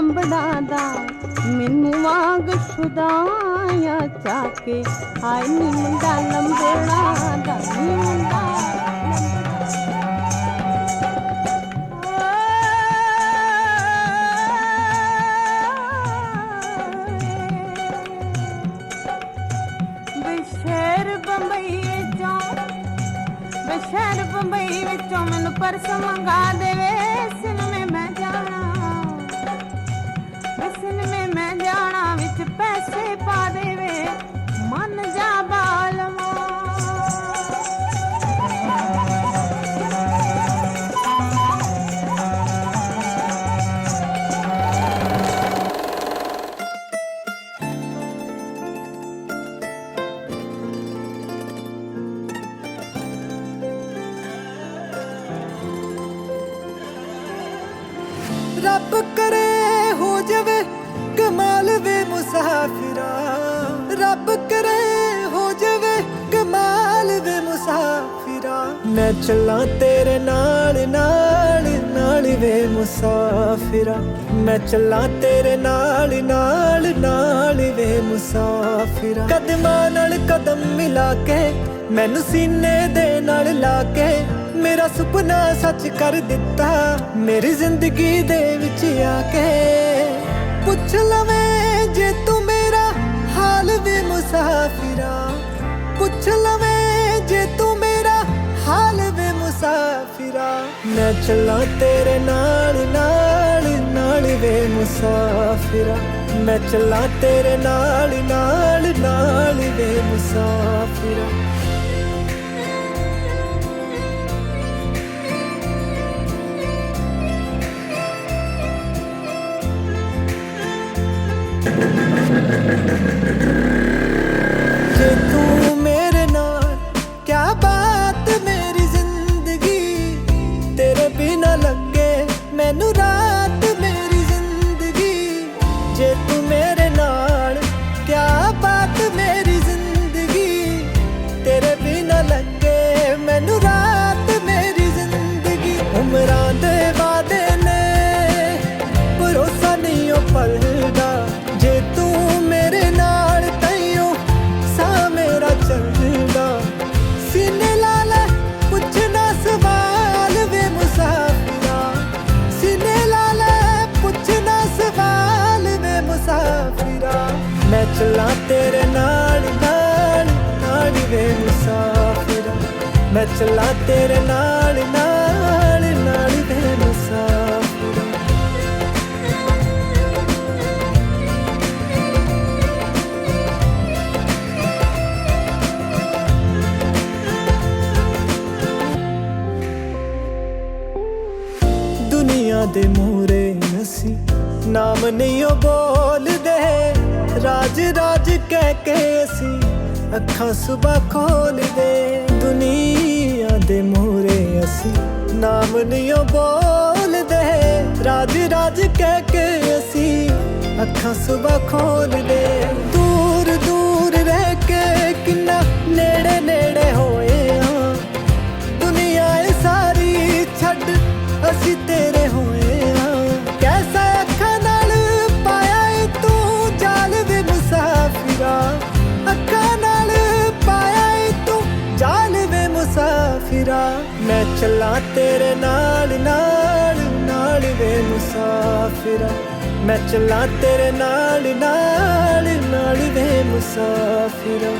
ਦਿਲਾਂ ਦਾ। ਮੈਨੂੰ ਵਾਂਗ ਸੁਦਾਇਆ ਚਾਕੇ। ਹਾਏ ਨੀ ਮੁੰਡਾ ਲੰਬੜਾ ਦਾ ਮੁੰਡਾ ਬਿਸ਼ੇਰ ਬੰਬਈ ਵਿੱਚੋਂ ਬਿਸ਼ੇਰ ਬੰਬਈ ਵਿੱਚੋਂ ਮੈਨੂੰ ਪਰਸ ਮੰਗਾ ਦੇਵੇ, ਸਿਨਮੇ ਵਿੱਚ ਪੈਸੇ ਪਾ ਦੇਵੇ ਮਨ ਜਾ ਬਾਲਮਾ ਰੱਬ ਕਰੇ ਹੋ ਜਾਵੇ ਕਮਾਲ ਵੇ ਮੁਸਾਫਿਰਾ, ਰੱਬ ਕਰੇ ਹੋ ਜਾਵੇ ਕਮਾਲ ਵੇ ਮੁਸਾਫਿਰਾ। ਮੈਂ ਚੱਲਾਂ ਤੇਰੇ ਨਾਲ ਨਾਲ ਨਾਲ ਵੇ ਮੁਸਾਫਿਰਾ। ਮੈਂ ਚੱਲਾਂ ਤੇਰੇ ਨਾਲ ਨਾਲ ਨਾਲ ਵੇ ਮੁਸਾਫਿਰਾ। ਕਦਮਾਂ ਨਾਲ ਕਦਮ ਮਿਲਾ ਕੇ, ਮੈਨੂੰ ਸੀਨੇ ਦੇ ਨਾਲ ਲਾ ਕੇ, ਮੇਰਾ ਸੁਪਨਾ ਸੱਚ ਕਰ ਦਿੱਤਾ। ਮੇਰੀ ਜ਼ਿੰਦਗੀ ਦੇ ਵਿੱਚ ਆ ਕੇ ਪੁੱਛ ਲਵੇਂ ਜੇ ਤੂੰ ਮੇਰਾ ਹਾਲ ਵੀ ਮੁਸਾਫਿਰਾ ਪੁੱਛ ਲਵੇਂ ਜੇ ਤੂੰ ਮੇਰਾ ਹਾਲ ਵੀ ਮੁਸਾਫਿਰਾ ਮੈਂ ਚੱਲਾਂ ਤੇਰੇ ਨਾਲ ਨਾਲ ਨਾਲ ਵੇ ਮੁਸਾਫਿਰਾ ਮੈਂ ਚੱਲਾਂ ਤੇਰੇ ਨਾਲ ਨਾਲ ਨਾਲ ਵੇ ਮੁਸਾਫਿਰਾ ਜੇ ਤੂੰ ਮੇਰੇ ਨਾਲ ਕਿਆ ਬਾਤ ਮੇਰੀ ਜ਼ਿੰਦਗੀ ਤੇਰੇ ਬਿਨਾ ਲੱਗੇ, ਮੈਨੂੰ ਰਾਤ ਮੇਰੀ ਜ਼ਿੰਦਗੀ। ਜੇ ਤੇਰੇ ਨਾਲ ਨਾਲ ਨਾਲ ਵੇ ਮੁਸਾਫਿਰਾ। ਮੈਂ ਚੱਲਾਂ ਤੇਰੇ ਨਾਲ ਨਾਲ ਨਾਲ ਵੇ ਮੁਸਾਫਿਰਾ। ਦੁਨੀਆ ਦੇ ਮੂਰੇ ਨਸੀ, ਨਾਮ ਨਹੀਂ ਉਹ ਬੋਲਦੇ। ਰਾਜ ਰਾਜ ਕਹਿ ਕੇ ਅਸੀਂ ਅੱਖਾਂ ਸੁਬਾ ਖੋਲਦੇ ਦੁਨੀਆ ਦੇ ਮੂਰੇ ਅਸੀਂ ਨਾਮ ਨਹੀਂ ਬੋਲਦੇ। ਰਾਜ ਰਾਜ ਕਹਿ ਕੇ ਅਸੀਂ ਅੱਖਾਂ ਸੁਬਾ ਖੋਲਦੇ ਚੱਲਾਂ ਤੇਰੇ ਨਾਲ ਨਾਲ ਨਾਲ ਵੇ ਮੁਸਾਫਿਰਾ। ਮੈਂ ਚੱਲਾਂ ਤੇਰੇ ਨਾਲ ਨਾਲ ਨਾਲ ਵੇ ਮੁਸਾਫਿਰਾ।